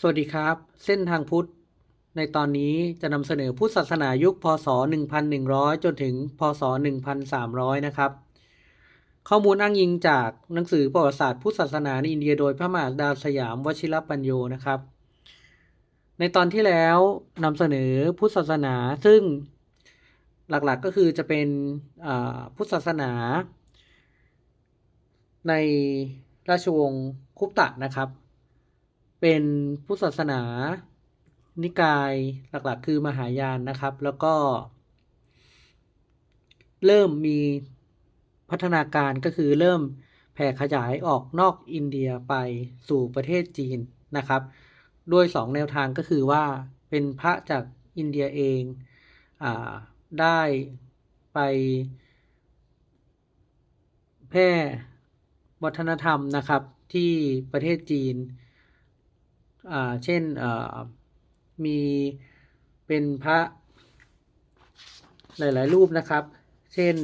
สวัสดีครับ เส้นทางพุทธ ในตอนนี้จะนำเสนอพุทธศาสนายุคพศ 1100 จนถึง พศ 1300 นะครับ ข้อมูลอ้างอิงจากหนังสือประวัติศาสตร์พุทธศาสนาในอินเดียโดยพระมหาดาสยามวชิรปัญโยนะครับ ในตอนที่แล้วนำเสนอพุทธศาสนาซึ่งหลักๆก็คือจะเป็นพุทธศาสนา ในราชวงศ์คุปตะนะครับ เป็นพุทธศาสนา นิกายหลักๆ คือมหายานนะครับ แล้วก็ เริ่มมีพัฒนาการก็คือเริ่มแผ่ขยายออกนอกอินเดียไปสู่ประเทศจีนนะครับ ด้วยสองแนวทางก็คือว่าเป็นพระจากอินเดียเองอได้ไปแพร่วัฒนธรรมนะครับที่ประเทศจีน เช่นอ่ามีเป็นพระหลาย ๆ รูปนะครับ เช่น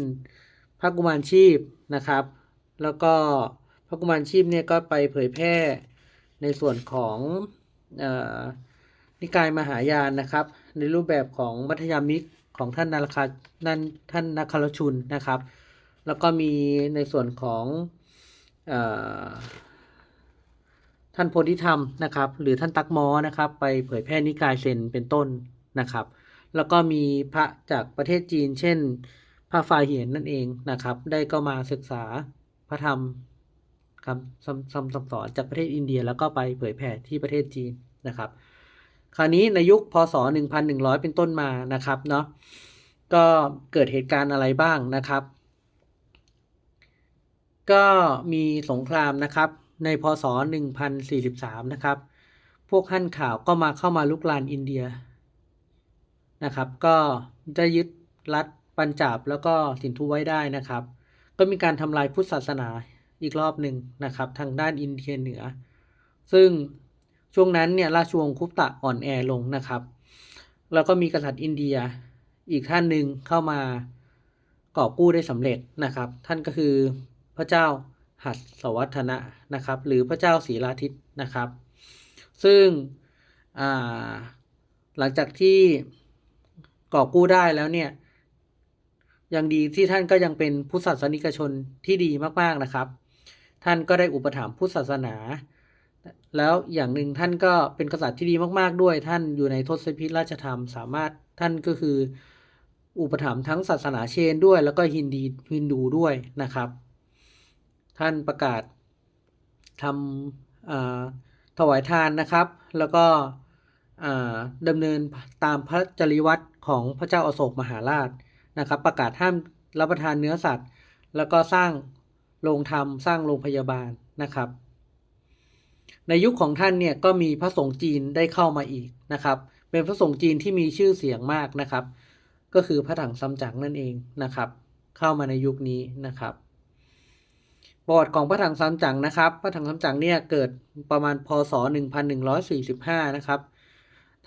พระกุมารชีพนะครับ แล้วก็พระกุมารชีพเนี่ยก็ไปเผยแพร่ในส่วนของอนิกายมหายานนะครับ ในรูปแบบของมัธยามิกของท่านนาคานันท่านนาคารชุนนะครับ แล้วก็มีในส่วนของ ท่านโพธิธรรมนะครับ หรือท่านตักมอนะครับ ไปเผยแพร่นิกายเซนเป็นต้นนะครับ แล้วก็มีพระจากประเทศจีน เช่น พระฟาเหียนนั่นเองนะครับ ได้ก็มาศึกษาพระธรรมคำคำคำสอนจากประเทศอินเดีย แล้วก็ไปเผยแผ่ที่ประเทศจีนนะครับ คราวนี้ในยุคพศ 1100 เป็นต้นมานะครับเนาะก็เกิดเหตุการณ์อะไรบ้างนะครับ ก็มีสงครามนะครับ ในพศ 1043 นะครับ พวกฮั่นข่าวก็มาเข้ามาลุกลานอินเดียนะครับ ก็ได้ยึดรัฐปัญจาบแล้วก็สินธุไว้ได้นะครับ ก็มีการทำลายพุทธศาสนาอีกรอบหนึ่งนะครับ ทางด้านอินเดียเหนือ ซึ่งช่วงนั้นเนี่ยราชวงศ์คุปตะอ่อนแอลงนะครับ แล้วก็มีกษัตริย์อินเดียอีกท่านหนึ่งเข้ามากอบกู้ได้สำเร็จนะครับ ท่านก็คือพระเจ้า หัสสวัฒนะนะครับ หรือพระเจ้าศรีลาทิตนะครับ ซึ่งหลังจากที่ก่อกู้ได้แล้วเนี่ยยังดีที่ท่านก็ยังเป็นพุทธศาสนิกชนที่ดีมากๆนะครับ ท่านก็ได้อุปถัมภ์พุทธศาสนา แล้วอย่างหนึ่งท่านก็เป็นกษัตริย์ที่ดีมากๆด้วย ท่านอยู่ในทศพิธราชธรรม สามารถท่านก็คืออุปถัมภ์ทั้งศาสนาเชนด้วย แล้วก็ฮินดีฮินดูด้วยนะครับ ท่านประกาศทำถวายทานนะครับ แล้วก็ดำเนินตามพระจริวัตรของพระเจ้าอาโศกมหาราชนะครับ ประกาศห้ามรับประทานเนื้อสัตว์ แล้วก็สร้างโรงธรรมสร้างโรงพยาบาลนะครับ ในยุคของท่านเนี่ยก็มีพระสงฆ์จีนได้เข้ามาอีกนะครับ เป็นพระสงฆ์จีนที่มีชื่อเสียงมากนะครับ ก็คือพระถังซัมจั๋งนั่นเองนะครับ เข้ามาในยุคนี้นะครับ ประวัติของพระถังซัมจั๋งนะครับ พระถังซัมจั๋งเนี่ยเกิดประมาณพศ 1145 นะครับ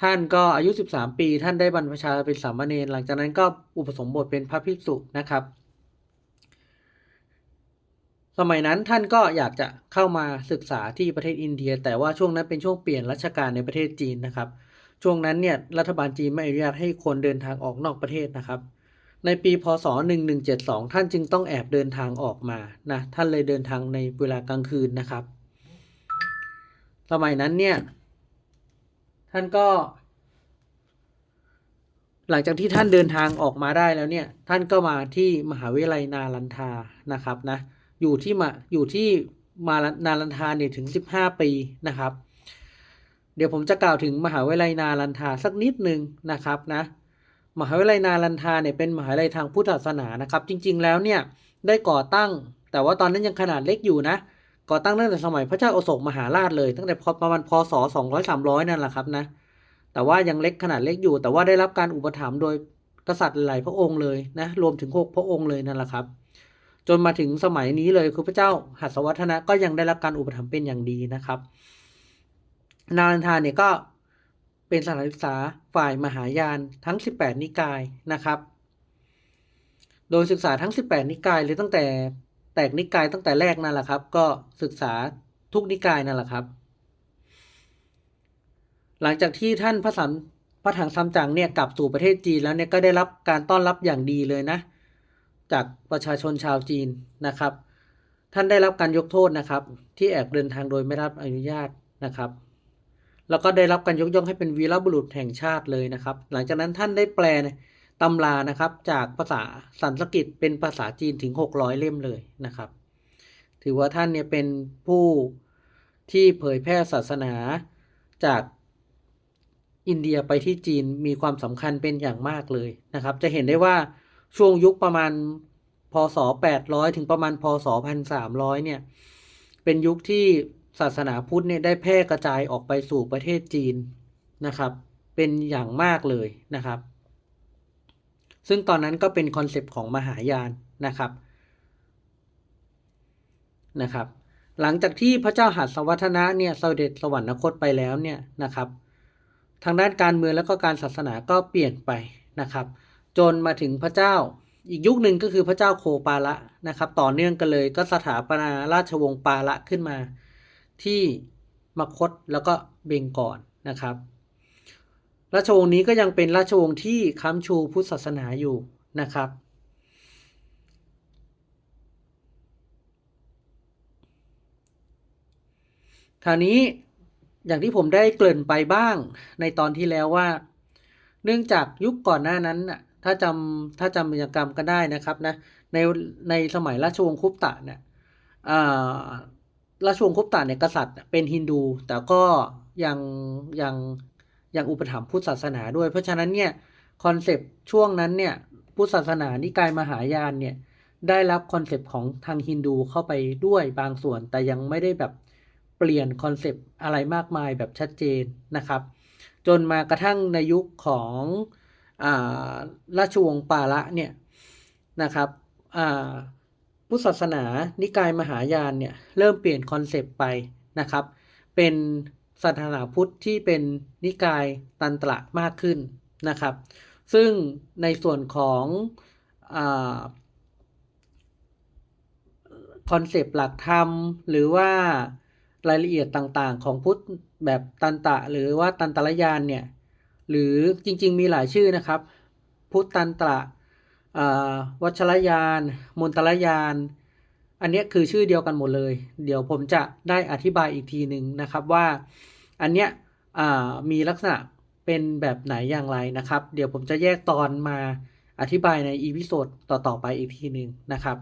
ท่านก็อายุ 13 ปี ท่านได้บรรพชาเป็นสามเณร หลังจากนั้นก็อุปสมบทเป็นพระภิกษุนะครับ สมัยนั้นท่านก็อยากจะเข้ามาศึกษาที่ประเทศอินเดีย แต่ว่าช่วงนั้นเป็นช่วงเปลี่ยนรัชกาลในประเทศจีนนะครับ ช่วงนั้นเนี่ยรัฐบาลจีนไม่อนุญาตให้คนเดินทางออกนอกประเทศนะครับ ในปีพศ 1172 ท่านจึงต้องแอบเดินทางออกมานะท่านเลยเดินทางในเวลากลางคืนนะครับ สมัยนั้นเนี่ย ท่านก็ หลังจากที่ท่านเดินทางออกมาได้แล้วเนี่ย ท่านก็มาที่มหาวิทยาลัยนาลันทานะครับนะอยู่ที่มาอยู่ที่มานาลันทาเนี่ยถึง 15 ปีนะครับ เดี๋ยวผมจะกล่าวถึงมหาวิทยาลัยนาลันทาสักนิดหนึ่งนะครับนะ มหาวิทยาลัยนาลันทาเนี่ยเป็นมหาวิทยาลัยทางพุทธศาสนานะครับ จริง ๆ แล้วเนี่ยได้ก่อตั้ง แต่ว่าตอนนั้นยังขนาดเล็กอยู่นะ ก่อตั้งตั้งแต่สมัยพระเจ้าอโศกมหาราชเลย ตั้งแต่ประมาณพศ200 300 นั่นแหละครับนะ แต่ว่ายังเล็กขนาดเล็กอยู่ แต่ว่าได้รับการอุปถัมภ์โดยกษัตริย์หลายพระองค์เลยนะ รวมถึงหกพระองค์เลยนั่นแหละครับ จนมาถึงสมัยนี้เลยคือพระเจ้าหัสวัฒนะก็ยังได้รับการอุปถัมภ์เป็นอย่างดีนะครับ นาลันทาเนี่ยก็ เป็นสถานศึกษาฝ่ายมหายานทั้ง 18 นิกายนะครับ โดยศึกษาทั้ง 18 นิกายเลยตั้งแต่แตกนิกายตั้งแต่แรกนั่นแหละครับ ก็ศึกษาทุกนิกายนั่นแหละครับ หลังจากที่ท่านพระสัมพระถังซัมจั๋งเนี่ยกลับสู่ประเทศจีนแล้วเนี่ยก็ได้รับการต้อนรับอย่างดีเลยนะ จากประชาชนชาวจีนนะครับ ท่านได้รับการยกโทษนะครับ ที่แอบเดินทางโดยไม่รับอนุญาตนะครับ แล้วก็ได้รับการยกย่องให้เป็นวีรบุรุษแห่งชาติเลยนะครับ หลังจากนั้นท่านได้แปลตำรานะครับจากภาษาสันสกฤตเป็นภาษาจีนถึง 600 เล่มเลยนะครับ ถือว่าท่านเนี่ยเป็นผู้ที่เผยแพร่ศาสนาจากอินเดียไปที่จีนมีความสำคัญเป็นอย่างมากเลยนะครับ จะเห็นได้ว่าช่วงยุคประมาณพศ 800 ถึงประมาณพศ 1300 เนี่ย เป็นยุคที่ ศาสนาพุทธเนี่ยได้แพร่กระจายออกไปสู่ประเทศจีนนะครับ เป็นอย่างมากเลยนะครับ ซึ่งตอนนั้นก็เป็นคอนเซปต์ของมหายานนะครับนะครับ หลังจากที่พระเจ้าหัสวัฒนะเนี่ยเสด็จสวรรคตไปแล้วเนี่ยนะครับ ทางด้านการเมืองแล้วก็การศาสนาก็เปลี่ยนไปนะครับ จนมาถึงพระเจ้าอีกยุคหนึ่งก็คือพระเจ้าโคปาละนะครับ ต่อเนื่องกันเลยก็สถาปนาราชวงศ์ปาละขึ้นมา ที่มคตแล้วก็เบงกอนนะครับ ราชวงศ์นี้ก็ยังเป็นราชวงศ์ที่ค้ำชูพุทธศาสนาอยู่นะครับ คราวนี้อย่างที่ผมได้เกริ่นไปบ้างในตอนที่แล้วว่า เนื่องจากยุคก่อนหน้านั้นน่ะถ้าจำถ้าจำบรรยากรรมก็ได้นะครับนะในในสมัยราชวงศ์คุปตะเนี่ย ราชวงศ์คุปตะเนี่ยกษัตริย์เป็นฮินดู แต่ก็ยังยังยังอุปถัมภ์พุทธศาสนาด้วย เพราะฉะนั้นเนี่ยคอนเซปต์ช่วงนั้นเนี่ยพุทธศาสนานิกายมหายานเนี่ยได้รับคอนเซปต์ของทางฮินดูเข้าไปด้วยบางส่วน แต่ยังไม่ได้แบบเปลี่ยนคอนเซปต์อะไรมากมายแบบชัดเจนนะครับ จนมากระทั่งในยุคของราชวงศ์ปาละเนี่ยนะครับ พุทธศาสนานิกายมหายานเนี่ยเริ่มเปลี่ยนคอนเซปต์ไปนะครับ เป็นศาสนาพุทธที่เป็นนิกายตันตระมากขึ้นนะครับ ซึ่งในส่วนของคอนเซปต์หลักธรรม หรือว่ารายละเอียดต่างๆ ของพุทธแบบตันตะ หรือว่าตันตรยานเนี่ยหรือจริงๆมีหลายชื่อนะครับ พุทธตันตระ วัชรยาน มนตรยาน อันนี้คือชื่อเดียวกันหมดเลย เดี๋ยวผมจะได้อธิบายอีกทีหนึ่งนะครับว่าอันเนี้ยมีลักษณะเป็นแบบไหนอย่างไรนะครับ เดี๋ยวผมจะแยกตอนมาอธิบายในอีพิโซดต่อ ๆ ไปอีกทีหนึ่งนะครับ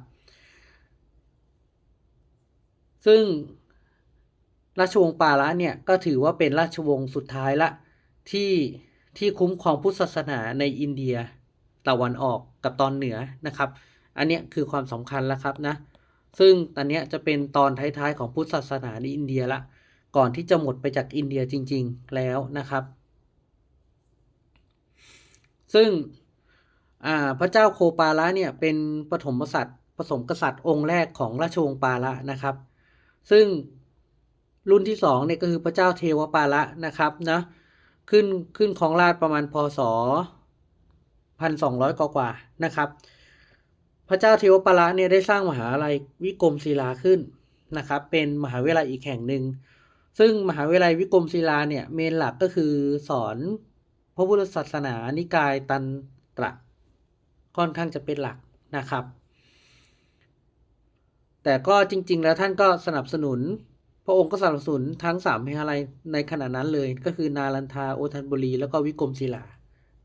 ซึ่งราชวงศ์ปาละเนี่ย ก็ถือว่าเป็นราชวงศ์สุดท้ายละที่ที่คุ้มครองพุทธศาสนาในอินเดีย ตะวันออกกับตอนเหนือนะครับ อันนี้คือความสำคัญแล้วครับนะ ซึ่งตอนนี้จะเป็นตอนท้ายๆของพุทธศาสนาในอินเดียละ ก่อนที่จะหมดไปจากอินเดียจริง ๆแล้วนะครับ ซึ่งพระเจ้าโคปาละเนี่ยเป็นปฐมกษัตริย์ผสมกษัตริย์องค์แรกของราชวงศ์ปาละนะครับ ซึ่งรุ่นที่สองเนี่ยก็คือพระเจ้าเทวปาละนะครับนะขึ้นขึ้นของราชประมาณพศ พันสองร้อยกว่านะครับ พระเจ้าเทวปละเนี่ยได้สร้างมหาลัยวิกรมศิลาขึ้นนะครับ เป็นมหาวิทยาลัยอีกแห่งหนึ่ง ซึ่งมหาวิทยาลัยวิกรมศิลาเนี่ยเมนหลักก็คือสอนพระพุทธศาสนานิกายตันตระค่อนข้างจะเป็นหลักนะครับ แต่ก็จริง ๆ แล้วท่านก็สนับสนุน พระองค์ก็สนับสนุนทั้งสามมหาลัยในขณะนั้นเลยก็คือนาลันทาโอทันบุรี แล้วก็วิกรมศิลา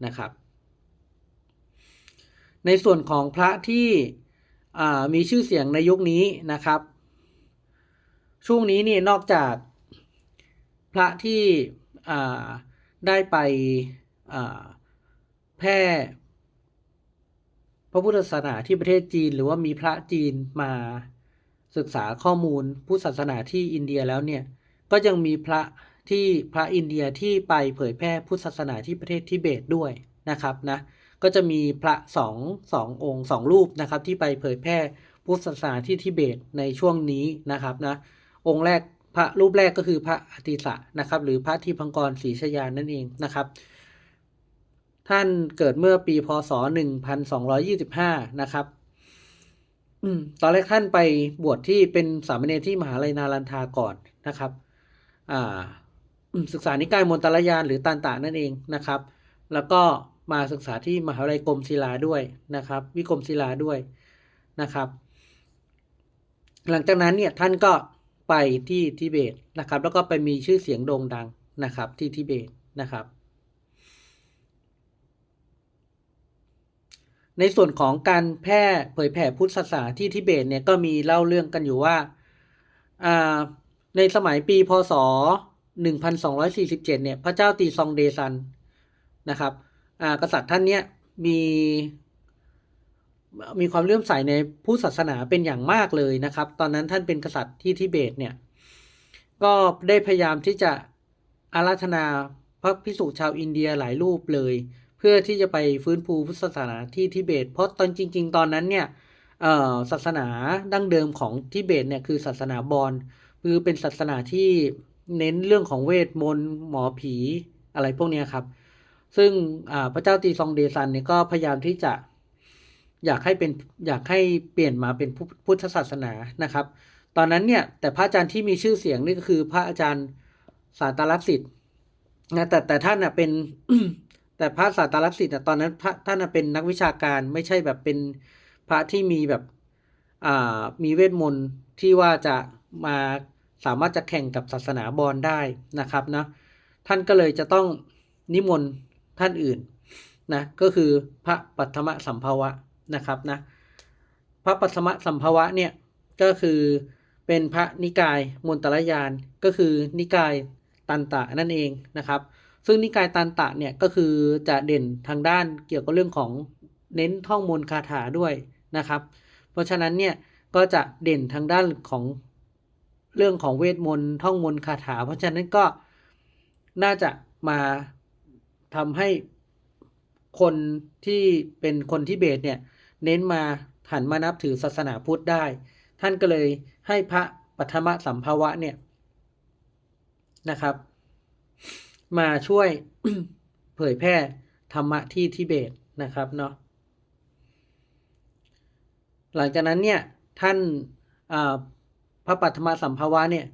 นะครับ ในส่วนของพระที่มีชื่อเสียงในยุคนี้นะครับ ช่วงนี้นี่นอกจากพระที่ได้ไปแพร่พระพุทธศาสนาที่ประเทศจีน หรือว่ามีพระจีนมาศึกษาข้อมูลพุทธศาสนาที่อินเดียแล้วเนี่ยก็ยังมีพระที่พระอินเดียที่ไปเผยแพร่พุทธศาสนาที่ประเทศทิเบตด้วยนะครับนะ ก็จะมีพระสองสององค์สองรูปนะครับที่ไปเผยแพร่พุทธศาสนาที่ทิเบตในช่วงนี้นะครับนะองค์แรกพระรูปแรกก็คือพระอติสะนะครับหรือพระที่พังกรศรีชยานั่นเองนะครับ ท่านเกิดเมื่อปีพศ 1225 นะครับอตอนแรกท่านไปบวชที่เป็นสามเณรที่มหาลัยนารันทาก่อนนะครับศึกษานิกายมนตรยานหรือตันตะนั่นเองนะครับ แล้วก็ มาศึกษาที่มหาวิทยาลัยกรมศิลาด้วยนะครับ วิกรมศิลาด้วยนะครับ หลังจากนั้นเนี่ยท่านก็ไปที่ทิเบตนะครับ แล้วก็ไปมีชื่อเสียงโด่งดังนะครับ ที่ทิเบตนะครับ ในส่วนของการแพร่เผยแผ่พุทธศาสนาที่ทิเบตเนี่ยก็มีเล่าเรื่องกันอยู่ว่าในสมัยปีพศ 1247 เนี่ย พระเจ้าตีซองเดซันนะครับ กษัตริย์ท่านเนี้ยมีมีความเลื่อมใสในพุทธศาสนาเป็นอย่างมากเลยนะครับ ตอนนั้นท่านเป็นกษัตริย์ที่ทิเบตเนี่ยก็ได้พยายามที่จะอาราธนาพระภิกษุชาวอินเดียหลายรูปเลย เพื่อที่จะไปฟื้นฟูพุทธศาสนาที่ทิเบต เพราะตอนจริง ๆ ตอนนั้นเนี่ยอ่อศาสนาดั้งเดิมของทิเบตเนี่ยคือศาสนาบอญคือเป็นศาสนาที่เน้นเรื่องของเวทมนต์หมอผีอะไรพวกนี้ครับ ซึ่งพระเจ้าตีซองเดซันเนี่ยก็พยายามที่จะอยากให้เป็นอยากให้เปลี่ยนมาเป็นพุพุทธศาสนานะครับ ตอนนั้นเนี่ยแต่พระอาจารย์ที่มีชื่อเสียงนี่ก็คือพระอาจารย์สาตาลักษิตนะแต่แต่ท่านน่ะเป็นแต่พระสาตาลักษิตน่ะตอนนั้นพระท่านนะเป็นนักวิชาการไม่ใช่แบบเป็นพระที่มีแบบอ่ามีเวทมนต์ที่ว่าจะมาสามารถจะแข่งกับศาสนาบอญได้นะครับนะท่านก็เลยจะต้องนิมนต์ ท่านอื่นนะก็คือพระปัทมสัมภวะนะครับนะพระปัสมสัมภวะเนี่ยก็คือเป็นพระนิกายมนตรยานก็คือนิกายตันตะนั่นเองนะครับ ซึ่งนิกายตันตะเนี่ยก็คือจะเด่นทางด้านเกี่ยวกับเรื่องของเน้นท่องมนต์คาถาด้วยนะครับ เพราะฉะนั้นเนี่ยก็จะเด่นทางด้านของเรื่องของเวทมนต์ท่องมนต์คาถา เพราะฉะนั้นก็น่าจะมา ทำให้คนที่เป็นคนทิเบตเนี่ยเน้นมาหันมานับถือศาสนาพุทธได้ ท่านก็เลยให้พระปัทมสัมภาวะเนี่ยนะครับ มาช่วยเผยแพร่ธรรมะที่ทิเบตนะครับเนาะหลังจากนั้นเนี่ยท่านาพระปัทมสัมภาวะเนี่ย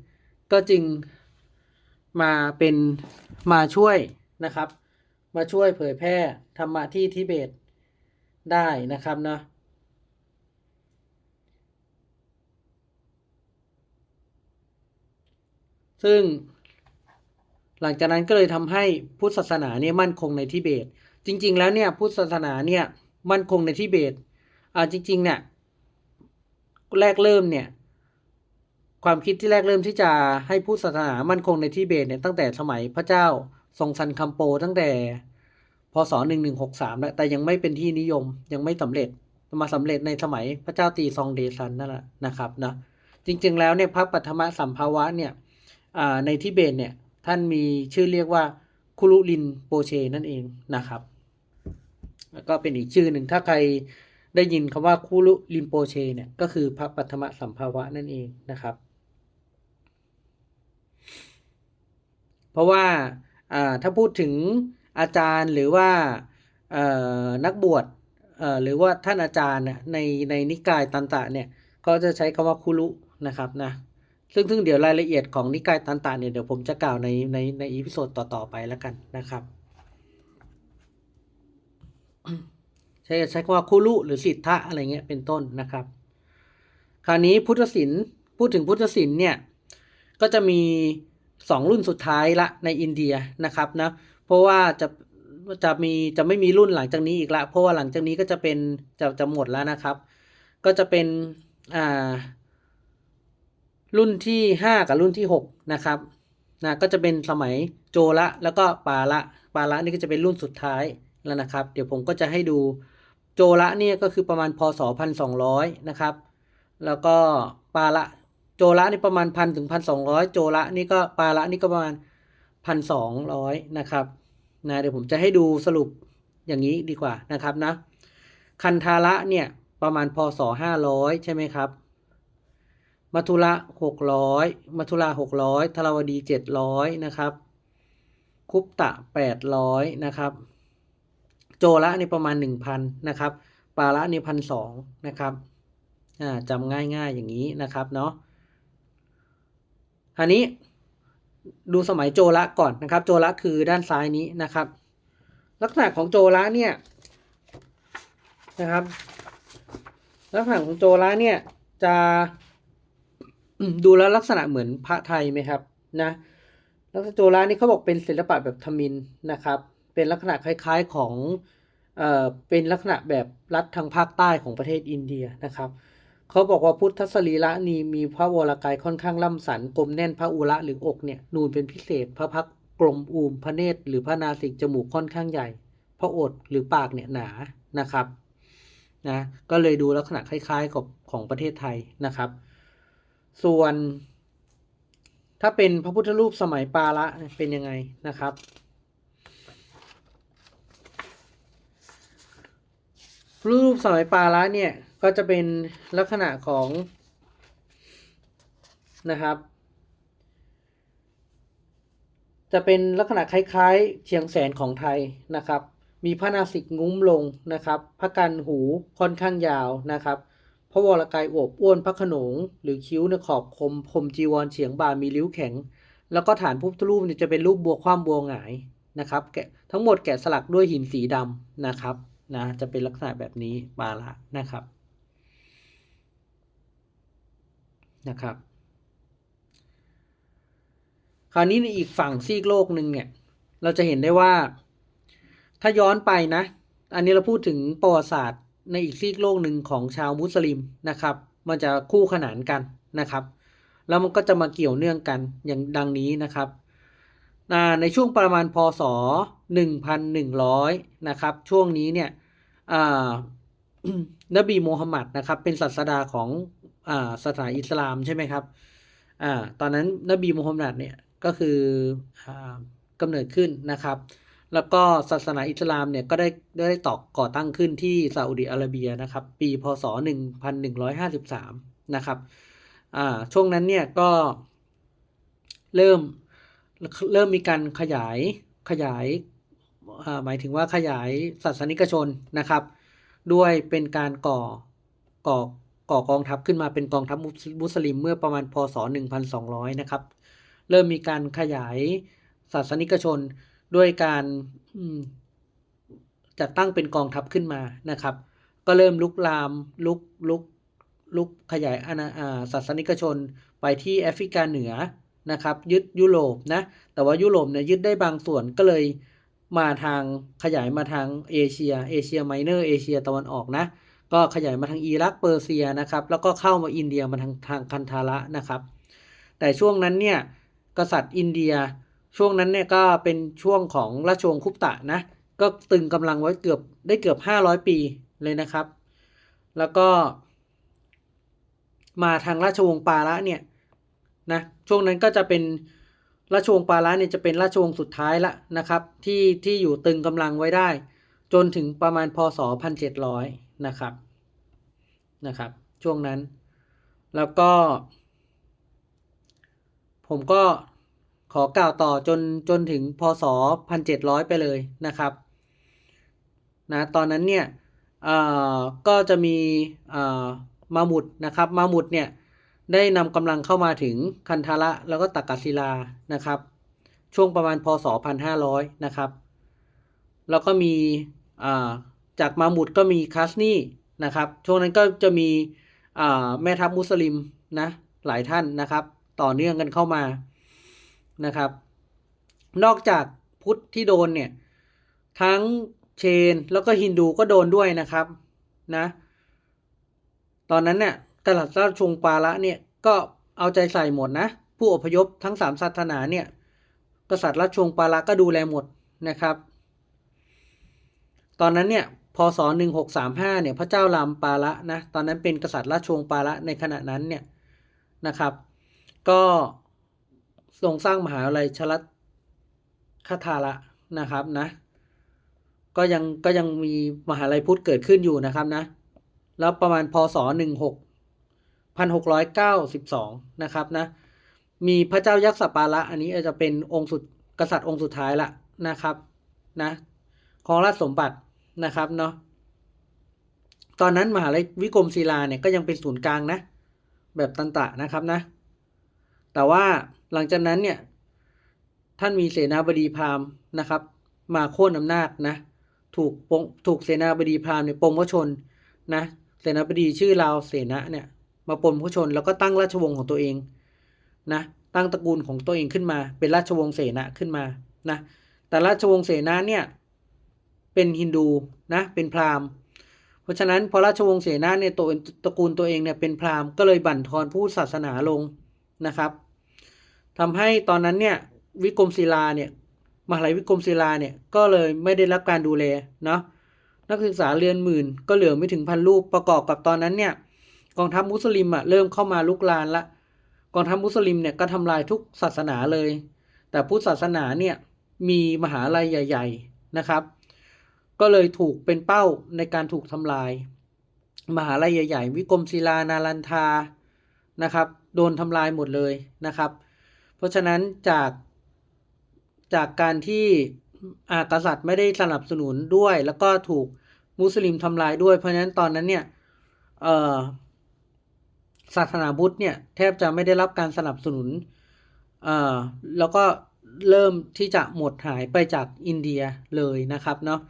ก็จึงมาเป็นมาช่วยนะครับ มาช่วยเผยแพร่ธรรมะที่ทิเบตได้นะครับเนาะซึ่งหลังจากนั้นก็เลยทำให้พุทธศาสนาเนี่ยมั่นคงในทิเบต จริง ๆ แล้วเนี่ยพุทธศาสนาเนี่ยมั่นคงในทิเบตอ่าจริง ๆ เนี่ยแรกเริ่มเนี่ยความคิดที่แรกเริ่มที่จะให้พุทธศาสนามั่นคงในทิเบตเนี่ยตั้งแต่สมัยพระเจ้า ทรงซันคัมโปตั้งแต่พศหนึ่งหนึ่งหกสามแล้วแต่ยังไม่เป็นที่นิยมยังไม่สำเร็จมาสำเร็จในสมัยพระเจ้าตีซองเดซันนั่นแหละนะครับนะจริงๆแล้วเนี่ยพระปัทมสัมภาวะเนี่ยในทิเบตเนี่ยท่านมีชื่อเรียกว่าคุรุลินโปเชนั่นเองนะครับแล้วก็เป็นอีกชื่อหนึ่งถ้าใครได้ยินคำว่าคุรุลินโปเชเนี่ยก็คือพระปัทมสัมภาวะนั่นเองนะครับ เพราะว่า ถ้าพูดถึงอาจารย์หรือว่านักบวชหรือว่าท่านอาจารย์ในในนิกายตันตะเนี่ยก็จะใช้คำว่าคุรุนะครับนะซึ่งซึ่งเดี๋ยวรายละเอียดของนิกายตันตะเนี่ยเดี๋ยวผมจะกล่าวในในในอีพิโซดต่อ ๆ ไปแล้วกันนะครับ ใช้ใช้คำว่าคุรุหรือสิทธะอะไรเงี้ยเป็นต้นนะครับ คราวนี้พุทธศิลป์พูดถึงพุทธศิลป์เนี่ยก็จะมี สองรุ่นสุดท้ายละในอินเดียนะครับนะเพราะว่าจะจะมีจะไม่มีรุ่นหลังจากนี้อีกละ เพราะว่าหลังจากนี้ก็จะเป็นจะจะหมดแล้วนะครับ ก็จะเป็นอ่ารุ่นที่ห้ากับรุ่นที่หกนะครับนะก็จะเป็นสมัยโจละแล้วก็ปาละปาละนี่ก็จะเป็นรุ่นสุดท้ายแล้วนะครับ เดี๋ยวผมก็จะให้ดูโจละเนี่ยก็คือประมาณพศพันสองร้อยนะครับ แล้วก็ปาละ โจละนี่ประมาณพันถึงพันสองร้อยโจละนี่ก็ปาละนี่ก็ประมาณพันสองร้อยนะครับนะเดี๋ยวผมจะให้ดูสรุปอย่างนี้ดีกว่านะครับนะ คันธาระเนี่ยประมาณพศห้าร้อยใช่ไหมครับมัทุระหกร้อยมัทุระหกร้อยทราวดีเจ็ดร้อยนะครับ คุปตะแปดร้อยนะครับ โจละนี่ประมาณหนึ่งพันนะครับ ปาละนี่พันสองนะครับ อ่าจำง่ายๆอย่างนี้นะครับเนาะ อันนี้ดูสมัยโจระก่อนนะครับ โจระคือด้านซ้ายนี้นะครับ ลักษณะของโจระเนี่ยนะครับ ลักษณะของโจระเนี่ยจะดูแล้วลักษณะเหมือนพระไทยไหมครับนะลักษณะโจระนี่เขาบอกเป็นศิลปะแบบทมินนะครับ เป็นลักษณะคล้ายๆของเอ่อเป็นลักษณะแบบรัฐทางภาคใต้ของประเทศอินเดียนะครับ เขาบอกว่าพุทธสรีระนี้มีพระวรกายค่อนข้างล่ำสันกลมแน่นพระอุระหรืออกเนี่ยนูนเป็นพิเศษ พระพักกลมอูมพระเนตรหรือพระนาสิกจมูกค่อนข้างใหญ่ พระโอษหรือปากเนี่ยหนานะครับนะก็เลยดูลักษณะคล้ายๆกับของประเทศไทยนะครับ ส่วน ถ้าเป็นพระพุทธรูปสมัยปาละเป็นยังไงนะครับ รูปสมัยปาละเนี่ย ก็จะเป็นลักษณะของนะครับ จะเป็นลักษณะคล้ายๆ เชียงแสนของไทยนะครับ มีพระนาสิกงุ้มลงนะครับ พระกันหูค่อนข้างยาวนะครับพระวรกายอวบอ้วนพระขนง หรือคิ้วเนี่ยขอบคมพรมจีวรเฉียงบ่ามีริ้วแข็ง แล้วก็ฐานพุทธรูปเนี่ยจะเป็นรูปบัวคว่ำบัวหงายนะครับ แกะทั้งหมดแกะสลักด้วยหินสีดำนะครับ นะ จะเป็นลักษณะแบบนี้ปาละนะครับ นะครับ คราวนี้ในอีกฝั่งซีกโลกหนึ่งเนี่ย เราจะเห็นได้ว่า ถ้าย้อนไปนะ อันนี้เราพูดถึงประวัติศาสตร์ในอีกซีกโลกหนึ่งของชาวมุสลิมนะครับ มันจะคู่ขนานกันนะครับ แล้วมันก็จะมาเกี่ยวเนื่องกันอย่างดังนี้นะครับ ในช่วงประมาณพศ 1,100 นะครับ ช่วงนี้เนี่ยนบีมูฮัมหมัดนะครับ เป็นศาสดาของอศาสนาอิสลามใช่ไหมครับอตอนนั้นนบีมูฮัมหมัดเนี่ยก็คืออ่ากำเนิดขึ้นนะครับ แล้วก็ศาสนาอิสลามเนี่ยก็ได้ได้ตอกก่อตั้งขึ้นที่ซาอุดิอาระเบียนะครับ ปีพศ 1153 นะครับช่วงนั้นเนี่ยก็เริ่ม เริ่มมีการขยายขยายหมายถึงว่าขยายศาสนิกชนนะครับ ด้วยเป็นการก่อก่อก่อกองทัพขึ้นมาเป็นกองทัพมุสมุสลิมเมื่อประมาณพศ 1200 นะครับ เริ่มมีการขยายศาสนิกชนด้วยการจัดตั้งเป็นกองทัพขึ้นมานะครับ ก็เริ่มลุกลามลุกลุกลุกขยายอาณาศาสนิกชนไปที่แอฟริกาเหนือ นะครับยึดยุโรปนะแต่ว่ายุโรปเนี่ยยึดได้บางส่วนก็เลยมาทางขยายมาทางเอเชียเอเชียไมเนอร์เอเชียตะวันออกนะก็ขยายมาทางอิรักเปอร์เซียนะครับแล้วก็เข้ามาอินเดียมาทางทางคันธาระนะครับ แต่ช่วงนั้นเนี่ยกษัตริย์อินเดียช่วงนั้นเนี่ยก็เป็นช่วงของราชวงศ์คุปตะนะก็ตึงกำลังไว้เกือบได้เกือบห้าร้อยปีเลยนะครับ แล้วก็ มาทางราชวงศ์ปาระเนี่ย นะช่วงนั้นก็จะเป็นราชวงศ์ปาระเนี่ยจะเป็นราชวงศ์สุดท้ายละนะครับ ที่ที่อยู่ตึงกำลังไว้ได้ จนถึงประมาณพศพันเจ็ดร้อยนะครับนะครับ ช่วงนั้น แล้วก็ ผมก็ขอกล่าวต่อจนจนถึงพศพันเจ็ดร้อยไปเลยนะครับนะตอนนั้นเนี่ยก็จะมีมาหมุดนะครับมาหมุดเนี่ย ได้นำกำลังเข้ามาถึงคันธาระแล้วก็ตักกศิลานะครับ ช่วงประมาณพศพันห้าร้อยนะครับ แล้วก็มีจากมาหมุดก็มีคัสนี่นะครับ ช่วงนั้นก็จะมีแม่ทัพมุสลิมนะหลายท่านนะครับ ต่อเนื่องกันเข้ามานะครับ นอกจากพุทธที่โดนเนี่ย ทั้งเชนแล้วก็ฮินดูก็โดนด้วยนะครับนะตอนนั้นเนี่ย กษัตริย์ราชวงศ์ปาละเนี่ยก็เอาใจใส่หมดนะ ผู้อพยพทั้งสามศาสนาเนี่ยกษัตริย์ราชวงศ์ปาละก็ดูแลหมดนะครับ ตอนนั้นเนี่ยพศหนึ่งหกสามห้าเนี่ยพระเจ้ารามปาละนะตอนนั้นเป็นกษัตริย์ราชวงศ์ปาละในขณะนั้นเนี่ยนะครับ ก็ทรงสร้างมหาวิทยาลัยชลัดคาทาระนะครับนะก็ยังก็ยังมีมหาลัยพุทธเกิดขึ้นอยู่นะครับนะ แล้วประมาณพศหนึ่งหก พันหกร้อยเก้าสิบสองนะครับนะ มีพระเจ้ายักษ์สปาละอันนี้อาจจะเป็นองค์สุดกษัตริย์องค์สุดท้ายละนะครับนะของราชสมบัตินะครับเนาะ ตอนนั้นมหาลัยวิกรมศิลาเนี่ยก็ยังเป็นศูนย์กลางนะ แบบตันตะนะครับนะ แต่ว่าหลังจากนั้นเนี่ยท่านมีเสนาบดีพราหมณ์นะครับ มาโค่นอำนาจนะ ถูกปงถูกเสนาบดีพราหมณ์เนี่ยปงพระชนนะ เสนาบดีชื่อราวเสนะเนี่ย มาปลงพระชน แล้วก็ตั้งราชวงศ์ของตัวเองนะตั้งตระกูลของตัวเองขึ้นมา เป็นราชวงศ์เสนะขึ้นมานะแต่ราชวงศ์เสนาเนี่ยเป็นฮินดูนะเป็นพราหมณ์ เพราะฉะนั้นพอราชวงศ์เสนาเนี่ยตัวตระกูลตัวเองเนี่ยเป็นพราหมณ์ก็เลยบั่นทอนผู้ศาสนาลงนะครับทำให้ตอนนั้นเนี่ยวิกรมศิลาเนี่ยมหาลัยวิกรมศิลาเนี่ยก็เลยไม่ได้รับการดูแลเนาะนักศึกษาเรียนหมื่นก็เหลือไม่ถึงพันรูปประกอบกับตอนนั้นเนี่ย กองทัพมุสลิมอะเริ่มเข้ามาลุกลานละ กองทัพมุสลิมเนี่ยก็ทำลายทุกศาสนาเลย แต่พุทธศาสนาเนี่ยมีมหาลัยใหญ่ ๆนะครับ ก็เลยถูกเป็นเป้าในการถูกทำลาย มหาลัยใหญ่ ๆ วิกรมศิลานาลันทานะครับโดนทำลายหมดเลยนะครับ เพราะฉะนั้นจากจากการที่อากษัตริย์ไม่ได้สนับสนุนด้วย แล้วก็ถูกมุสลิมทำลายด้วย เพราะฉะนั้นตอนนั้นเนี่ยเอ่อ ศาสนาพุทธเนี่ยแทบจะไม่ได้รับการสนับสนุนเอ่อแล้วก็เริ่มที่จะหมดหายไปจากอินเดียเลยนะครับเนาะ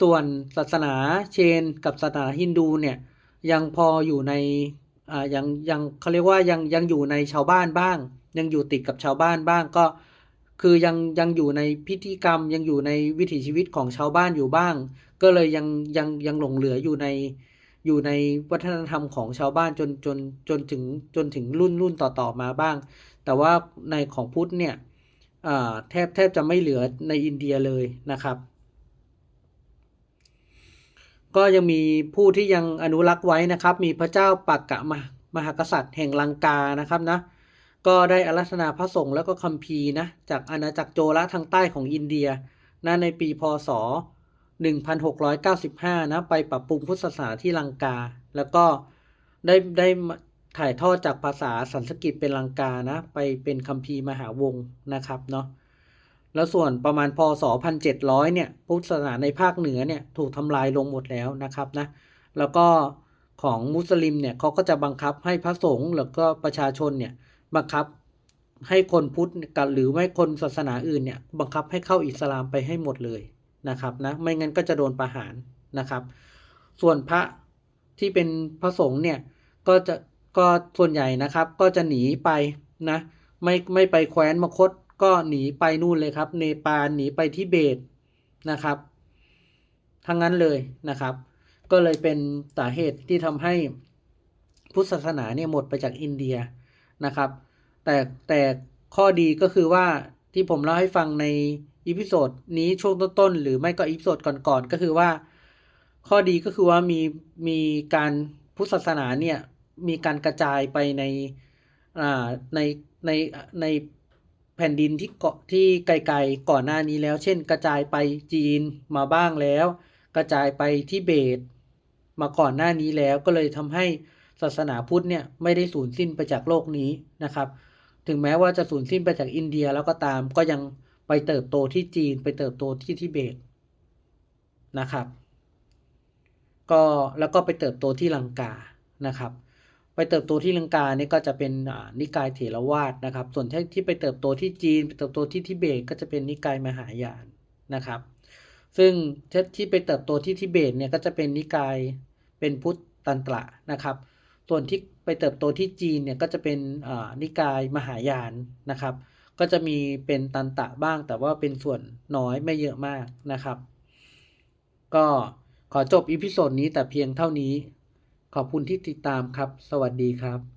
ส่วนศาสนาเชนกับศาสนาฮินดูเนี่ยยังพออยู่ในอ่ายังยังเขาเรียกว่ายังยังอยู่ในชาวบ้านบ้าง ยังอยู่ติดกับชาวบ้านบ้างก็คือยังยังอยู่ในพิธีกรรมยังอยู่ในวิถีชีวิตของชาวบ้านอยู่บ้าง ก็เลยยังยังยังหลงเหลืออยู่ใน อยู่ในวัฒนธรรมของชาวบ้านจนจนจนถึงจนถึงรุ่นรุ่นต่อต่อมาบ้าง แต่ว่าในของพุทธเนี่ยแทบแทบจะไม่เหลือในอินเดียเลยนะครับ ก็ยังมีผู้ที่ยังอนุรักษ์ไว้นะครับ มีพระเจ้าปักกะมหมหากษัตริย์แห่งลังกานะครับนะก็ได้อารัธนาพระสงฆ์แล้วก็คัมภีร์นะจากอาณาจักรโจระทางใต้ของอินเดียนะในปีพศ 1695 นะ ไปปรับปรุงพุทธศาสนาที่ลังกา แล้วก็ได้ได้ถ่ายทอดจากภาษาสันสกฤตเป็นลังกานะ ไปเป็นคัมภีร์มหาวงศ์นะครับเนาะแล้วส่วนประมาณพศ 1700 เนี่ย พุทธศาสนาในภาคเหนือเนี่ย ถูกทำลายลงหมดแล้วนะครับนะ แล้วก็ของมุสลิมเนี่ยเขาก็จะบังคับให้พระสงฆ์แล้วก็ประชาชนเนี่ยบังคับให้คนพุทธกับหรือไม่คนศาสนาอื่นเนี่ยบังคับให้เข้าอิสลามไปให้หมดเลย นะครับนะไม่งั้นก็จะโดนประหารนะครับ ส่วนพระที่เป็นพระสงฆ์เนี่ยก็จะก็ส่วนใหญ่นะครับก็จะหนีไปนะไม่ไม่ไปแคว้นมคตก็หนีไปนู่นเลยครับ เนปาลหนีไปทิเบตนะครับ ทั้งนั้นเลยนะครับ ก็เลยเป็นสาเหตุที่ทำให้พุทธศาสนาเนี่ยหมดไปจากอินเดียนะครับ แต่แต่ข้อดีก็คือว่าที่ผมเล่าให้ฟังใน อีพิโซดนี้ช่วงต้นๆหรือไม่ก็อีพิโซดก่อนๆก็คือว่า ข้อดีก็คือว่ามีมีการพุทธศาสนาเนี่ยมีการกระจายไปในอ่าในในในแผ่นดินที่เกาะที่ไกลๆก่อนหน้านี้แล้ว เช่น กระจายไปจีนมาบ้างแล้ว กระจายไปที่เบต มาก่อนหน้านี้แล้วก็เลยทำให้ศาสนาพุทธเนี่ยไม่ได้สูญสิ้นไปจากโลกนี้นะครับ ถึงแม้ว่าจะสูญสิ้นไปจากอินเดียแล้วก็ตามก็ยัง ไปเติบโตที่จีน ไปเติบโตที่ทิเบตนะครับ ก็แล้วก็ไปเติบโตที่ลังกานะครับ ไปเติบโตที่ลังกาเนี่ยก็จะเป็นนิกายเถรวาทนะครับ ส่วนที่ที่ไปเติบโตที่จีน ไปเติบโตที่ทิเบต ก็จะเป็นนิกายมหายานนะครับ ซึ่งที่ไปเติบโตที่ทิเบตเนี่ยก็จะเป็นนิกายเป็นพุทธตันตระนะครับส่วนที่ไปเติบโตที่จีนเนี่ยก็จะเป็นนิกายมหายานนะครับ ก็จะมีเป็นตันตะบ้าง แต่ว่าเป็นส่วนน้อยไม่เยอะมากนะครับ ก็ขอจบอีพิโซดนี้แต่เพียงเท่านี้ ขอบคุณที่ติดตามครับ สวัสดีครับ